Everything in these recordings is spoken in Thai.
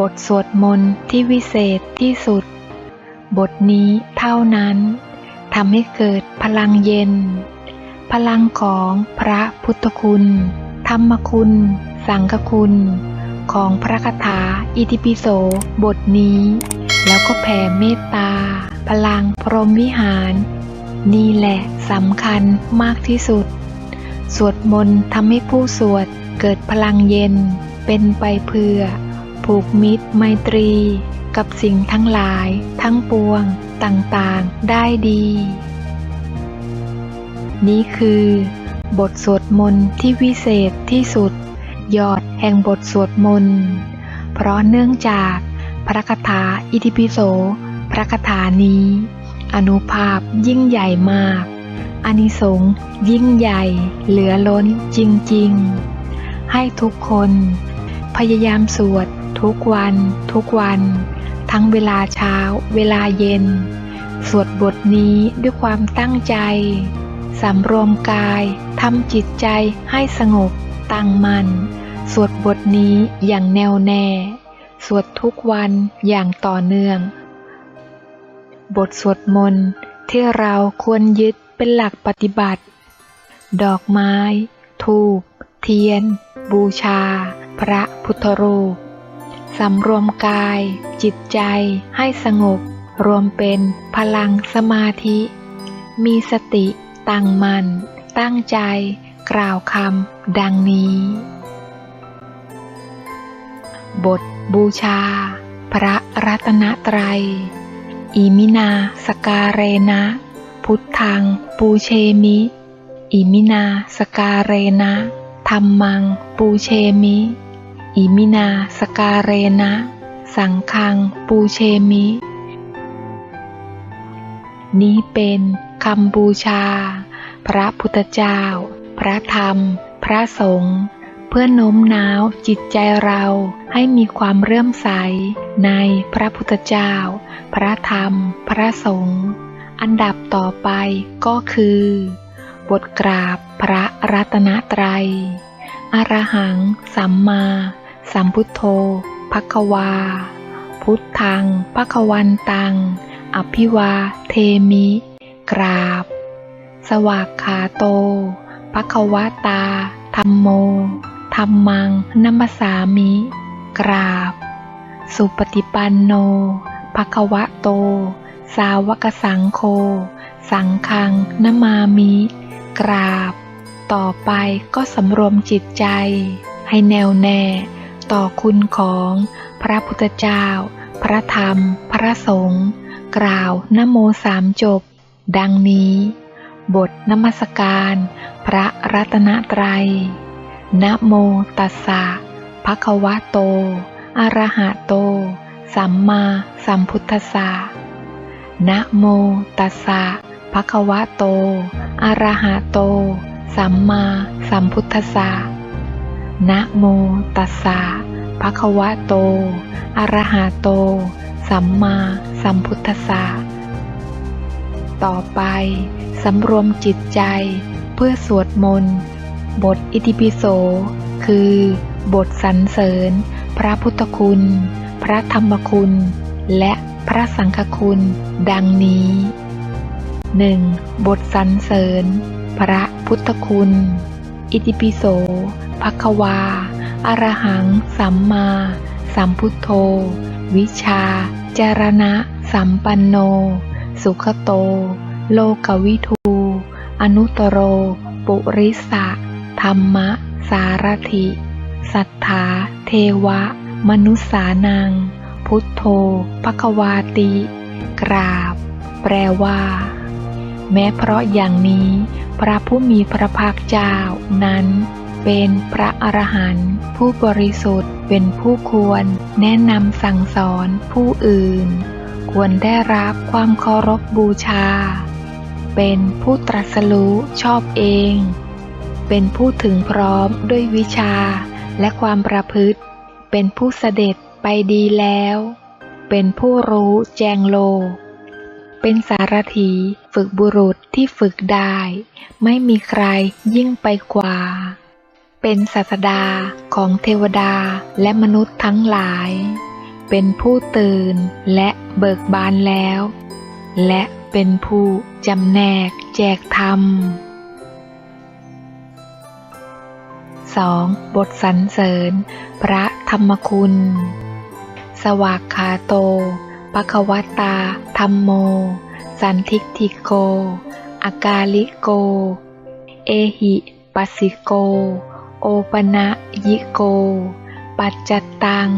บทสวดมนต์ที่วิเศษที่สุด บทนี้เท่านั้นทำให้เกิดพลังเย็น พลังของพระพุทธคุณ ธรรมคุณ สังฆคุณ ของพระคาถาอิติปิโสบทนี้ แล้วก็แผ่เมตตา พลังพรหมวิหาร นี่แหละสำคัญมากที่สุด สวดมนต์ทำให้ผู้สวดเกิดพลังเย็นเป็นไปเพื่อ ผูกมิตรไมตรี กับสิ่งทั้งหลาย ทั้งปวง ต่างๆ ได้ดี นี้คือ บทสวดมนต์ที่วิเศษที่สุด ยอดแห่งบทสวดมนต์ เพราะเนื่องจากพระคาถาอิติปิโส พระคาถานี้ อนุภาพยิ่งใหญ่มาก อานิสงส์ยิ่งใหญ่เหลือล้นจริง ๆ ให้ทุกคน พยายามสวด ทุกวัน ทุกวัน ทั้งเวลาเช้า เวลาเย็น สวดบทนี้ด้วยความตั้งใจสำรวมกายทำจิตใจให้สงบตั้งมัน่นสวดบทนี้อย่างแน่วแน่ สวดทุกวันอย่างต่อเนื่อง บทสวดมนต์ที่เราควรยึดเป็นหลักปฏิบัติ ดอกไม้ ทูบเทียน บูชา พระพุทธรูป สำรวมกาย จิตใจให้สงบ รวมเป็นพลังสมาธิ มีสติตั้งมัน่นตั้งใจ กล่าวคำดังนี้ บทบูชา พระรัตนตรัย อิมินาสการเรนะ พุทธังปูเชมิ อิมินาสการเรนะธรรมังปูเชมิ อิมินาสการเรนะ สังฆังปูเชมิ นี้เป็นคำบูชา พระพุทธเจ้า พระธรรม พระสงฆ์เพื่อโน้มน้าวจิตใจเราให้มีความเริ่อมใสในพระพุทธเจ้า พระธรรม พระสงฆ์อันดับต่อไปก็คือ บทกราบพระรัตนตรัยอรหังสัมมา สัมพุทโธภควา พุทธังภควันตัง อภิวาเทมิ กราบ สวากขาโตภควตา ธรรมโม ธรรมังนัมสามิ กราบ สุปฏิปันโนภควะโต สาวกสังโฆ สังฆังนมามิ กราบ ต่อไปก็สำรวมจิตใจ ให้แน่วแน่ ต่อคุณของพระพุทธเจ้า พระธรรม พระสงฆ์กล่าวนโมสามจบ ดังนี้ บทนมัสการ พระรัตนตรัยนโมตัสสะภะคะวะโต อะระหะโต สัมมาสัมพุทธัสสะนะโมตัสสะภะคะวะโต อะระหะโต สัมมาสัมพุทธัสสะ นะโมตัสสะภะคะวะโต อะระหะโต สัมมาสัมพุทธัสสะ ต่อไปสำรวมจิตใจเพื่อสวดมนต์ บทอิติปิโส คือ บทสรรเสริญ พระพุทธคุณ พระธรรมคุณ และพระสังฆคุณ ดังนี้ 1. บทสรรเสริญ พระพุทธคุณ อิติปิโส ภควา อรหัง สัมมา สัมพุทโธ วิชา จารณะ สัมปันโน สุขโต โลกวิทู อนุตโร ปุริสะ ธรรมะ สารถิ สัทธา เทวะ มนุษสานัง พุทโธภควาติ กราบ แปลว่า แม้เพราะอย่างนี้พระผู้มีพระภาคเจ้านั้น เป็นพระอรหันต์ผู้บริสุทธิ์เป็นผู้ควรแนะนำสั่งสอนผู้อื่น ควรได้รับความเคารพบูชา เป็นผู้ตรัสรู้ชอบเอง เป็นผู้ถึงพร้อมด้วยวิชาและความประพฤติ เป็นผู้เสด็จไปดีแล้ว เป็นผู้รู้แจงโลกเป็นสารถีฝึกบุรุษที่ฝึกได้ ไม่มีใครยิ่งไปกว่า เป็นศาสดาของเทวดาและมนุษย์ทั้งหลาย เป็นผู้ตื่นและเบิกบานแล้ว และเป็นผู้จำแนกแจกธรรม 2. บทสรรเสริญ พระธรรมคุณ สวากขาโตปะคะวตาธรรมโม สันทิกทิโก อากาลิโก เอหิปัสสิโก โอปนะยิโก ปัจจตัง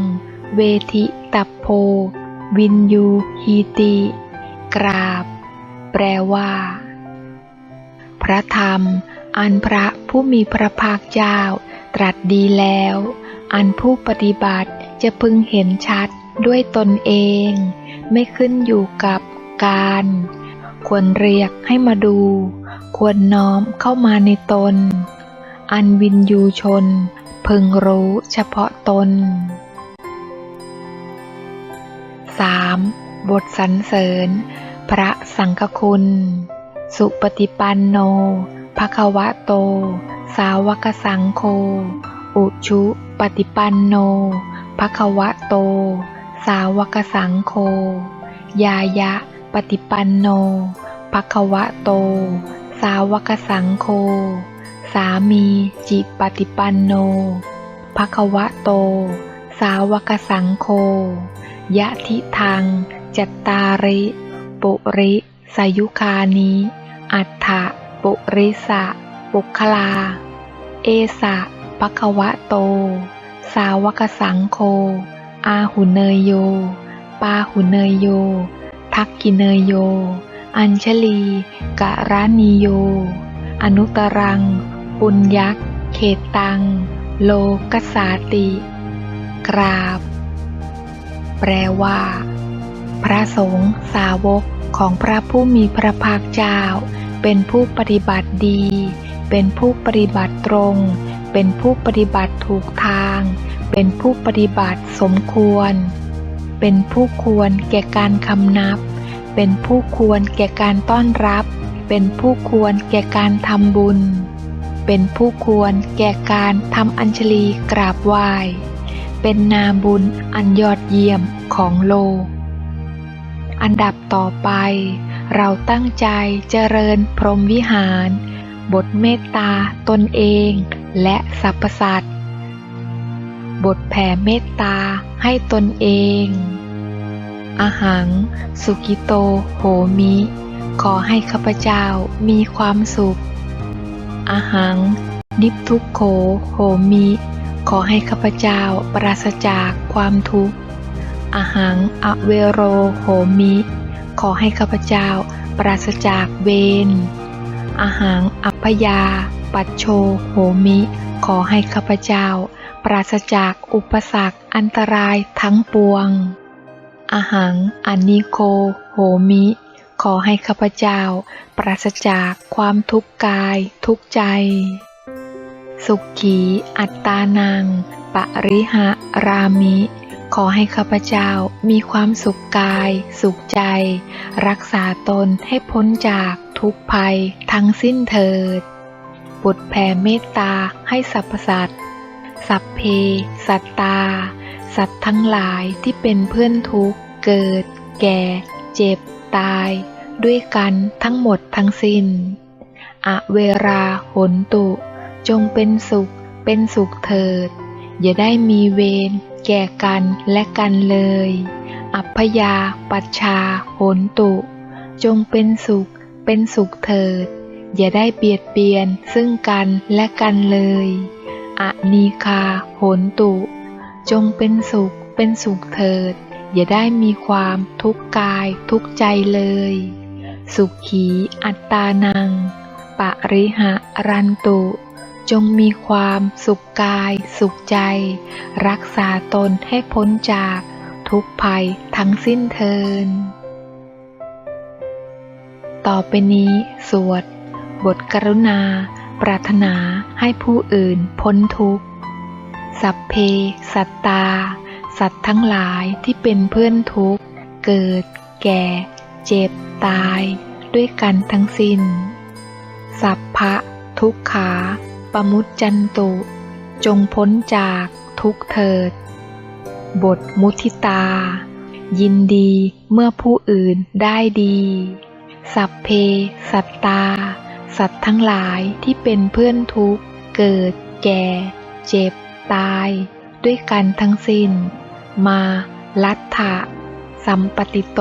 เวทิตัพโพ วินยูฮีติ กราบ แปลว่า พระธรรม อันพระผู้มีพระภาคเจ้า ตรัสดีแล้ว อันผู้ปฏิบัติจะพึงเห็นชัดด้วยตนเอง ไม่ขึ้นอยู่กับการ ควรเรียกให้มาดู ควรน้อมเข้ามาในตน อันวินยูชน พึงรู้เฉพาะตน 3. บทสรรเสริญ พระสังฆคุณ สุปฏิปันโนภะคะวะโต สาวกสังโฆอุชุปฏิปันโนภะคะวะโต สาวกสังโฆยายะปฏิปันโนภะคะวะโต สาวกสังโฆ สามีจิปฏิปันโนภะคะวะโต สาวกสังโฆยะทิทาง จัตตาริ ปุริสายุคานิ อัฏฐปุริสะ ปุคลา เอสะปะคะวะโต สาวกสังโฆอาหุเนยโย ปาหุเนยโย ทักกิเนยโย อัญชลีกะรานิโย อนุตรัง ปุญยักษ์เขตตัง โลกสาติ กราบ แปลว่า พระสงฆ์สาวกของพระผู้มีพระภาคเจ้า เป็นผู้ปฏิบัติดี เป็นผู้ปฏิบัติตรง เป็นผู้ปฏิบัติถูกทาง เป็นผู้ปฏิบัติสมควร เป็นผู้ควรแก่การคำนับ เป็นผู้ควรแก่การต้อนรับ เป็นผู้ควรแก่การทำบุญ เป็นผู้ควรแก่การทำอัญชลีกราบไหว้ เป็นนามบุญอันยอดเยี่ยมของโลก อันดับต่อไป เราตั้งใจเจริญพรหมวิหาร บทเมตตาตนเองและสรรพสัตว์ บทแผ่เมตตาให้ตนเองอาหัง สุกิโต โหมิ ขอให้ข้าพเจ้ามีความสุข อาหัง นิพทุกโขโหมิ ขอให้ข้าพเจ้าปราศจากความทุกข์อาหังอเวโรโหมิ ขอให้ข้าพเจ้าปราศจากเวรอาหังอัพยา ปัจโชโหมิ ขอให้ข้าพเจ้า ปราศจากอุปสรรคอันตรายทั้งปวงอาหังอนิโคโหมิ ขอให้ข้าพเจ้า ปราศจากความทุกข์กาย ทุกใจ สุขีอัตตานัง ปริหะรามิ ขอให้ข้าพเจ้ามีความสุขกาย สุขใจ รักษาตนให้พ้นจากทุกภัยทั้งสิ้นเถิด บุตรแผ่เมตตาให้สรรพสัตว์สัพเพ สัตตา สัตว์ทั้งหลายที่เป็นเพื่อนทุกเกิด แก่ เจ็บ ตาย ด้วยกันทั้งหมดทั้งสิ้น อเวราหนตุ จงเป็นสุข เป็นสุขเถิด อย่าได้มีเวรแก่กันและกันเลย อัพยาปัชชาโหนตุ จงเป็นสุข เป็นสุขเถิด อย่าได้เบียดเบียนซึ่งกันและกันเลย อนีคาโหนตุ จงเป็นสุข เป็นสุขเถิด อย่าได้มีความทุกข์กายทุกใจเลย สุขีอัตตานังปริหะรันตุ จงมีความสุขกาย สุขใจ รักษาตนให้พ้นจากทุกภัยทั้งสิ้นเทิน ต่อไปนี้สวด บทกรุณา ปรารถนาให้ผู้อื่นพ้นทุกข์ สัพเพสัตตา สัตว์ทั้งหลายที่เป็นเพื่อนทุกข์ เกิด แก่ เจ็บ ตายด้วยกันทั้งสิ้น สัพพะทุกขาปมุจจันตุ จงพ้นจากทุกเถิด บทมุทิตา ยินดีเมื่อผู้อื่นได้ดี สัพเพสัตตา สัตว์ทั้งหลายที่เป็นเพื่อนทุกข์เกิด แก่ เจ็บ ตาย ด้วยกันทั้งสิ้น มาลัทธะสัมปติโต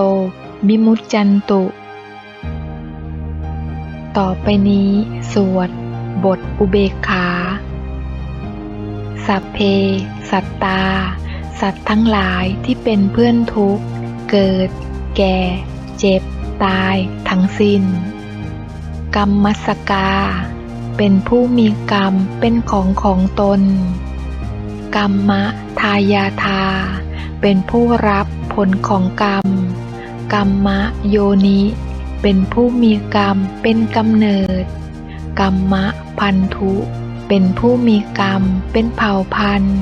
มิมุจจันตุ ต่อไปนี้สวด บทอุเบกขา สัพเพ สัตตา สัตว์ทั้งหลายที่เป็นเพื่อนทุกข์ เกิด แก่ เจ็บ ตายทั้งสิ้น กรรมมัสกา เป็นผู้มีกรรมเป็นของของตน กรรมะทายาทา เป็นผู้รับผลของกรรม กรรมะโยนิ เป็นผู้มีกรรมเป็นกำเนิด กรรมะพันธุ เป็นผู้มีกรรมเป็นเผ่าพันธุ์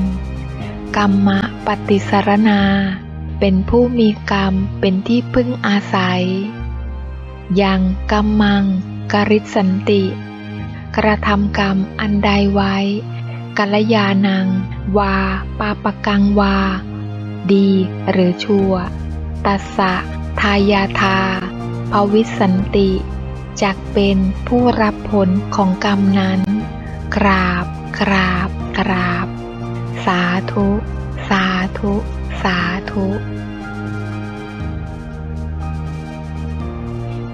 กรรมะปฏิสารนา เป็นผู้มีกรรมเป็นที่พึ่งอาศัย ยังกัมมังกริสันติ กระทำกรรมอันใดไว้ กัลยาณัง วา ปาปกังวา ดีหรือชั่วตัสสะ ทายาทาภวิสันติ จักเป็นผู้รับผลของกรรมนั้น กราบ กราบ กราบ สาธุ สาธุ สาธุ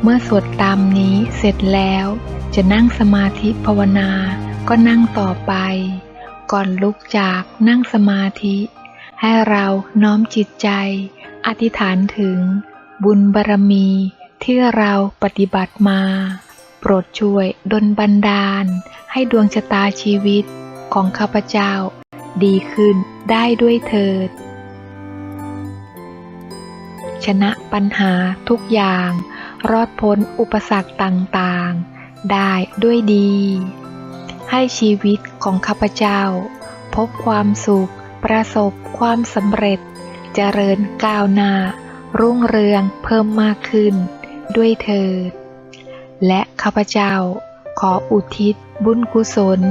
เมื่อสวดตามนี้เสร็จแล้ว จะนั่งสมาธิภาวนาก็นั่งต่อไป ก่อนลุกจากนั่งสมาธิ ให้เราน้อมจิตใจ อธิษฐานถึง บุญบารมีที่เราปฏิบัติมา โปรดช่วยดลบันดาล ให้ดวงชะตาชีวิตของข้าพเจ้า ดีขึ้นได้ด้วยเถิด ชนะปัญหาทุกอย่าง รอดพ้นอุปสรรคต่างๆ ได้ด้วยดี ให้ชีวิตของข้าพเจ้า พบความสุข ประสบความสำเร็จเจริญก้าวหน้า รุ่งเรืองเพิ่มมากขึ้น ด้วยเถิดและข้าพเจ้าขออุทิศบุญกุศล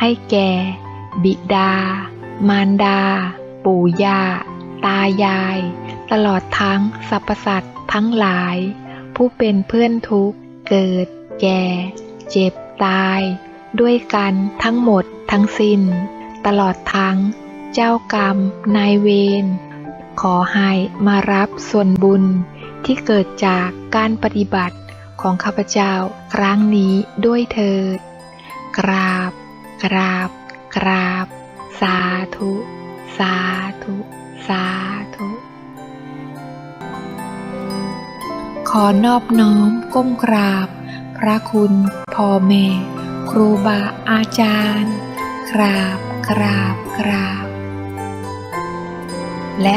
ให้แก่ บิดา มารดา ปู่ย่า ตายาย ตลอดทั้งสรรพสัตว์ทั้งหลาย ผู้เป็นเพื่อนทุกเกิด แก่ เจ็บตาย ด้วยกันทั้งหมดทั้งสิ้น ตลอดทั้งเจ้ากรรมนายเวร ขอให้มารับส่วนบุญที่เกิดจากการปฏิบัติของข้าพเจ้าครั้งนี้ด้วยเถิด กราบ กราบ กราบ สาธุ สาธุ สาธุ ขอนอบน้อมก้มกราบ พระคุณพ่อแม่ ครูบาอาจารย์ กราบ กราบ กราบ และ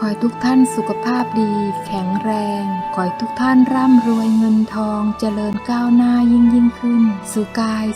ขอให้ทุกท่านสุขภาพดี แข็งแรง ขอให้ทุกท่านร่ำรวยเงินทองเจริญก้าวหน้ายิ่งยิ่งขึ้นสุกาย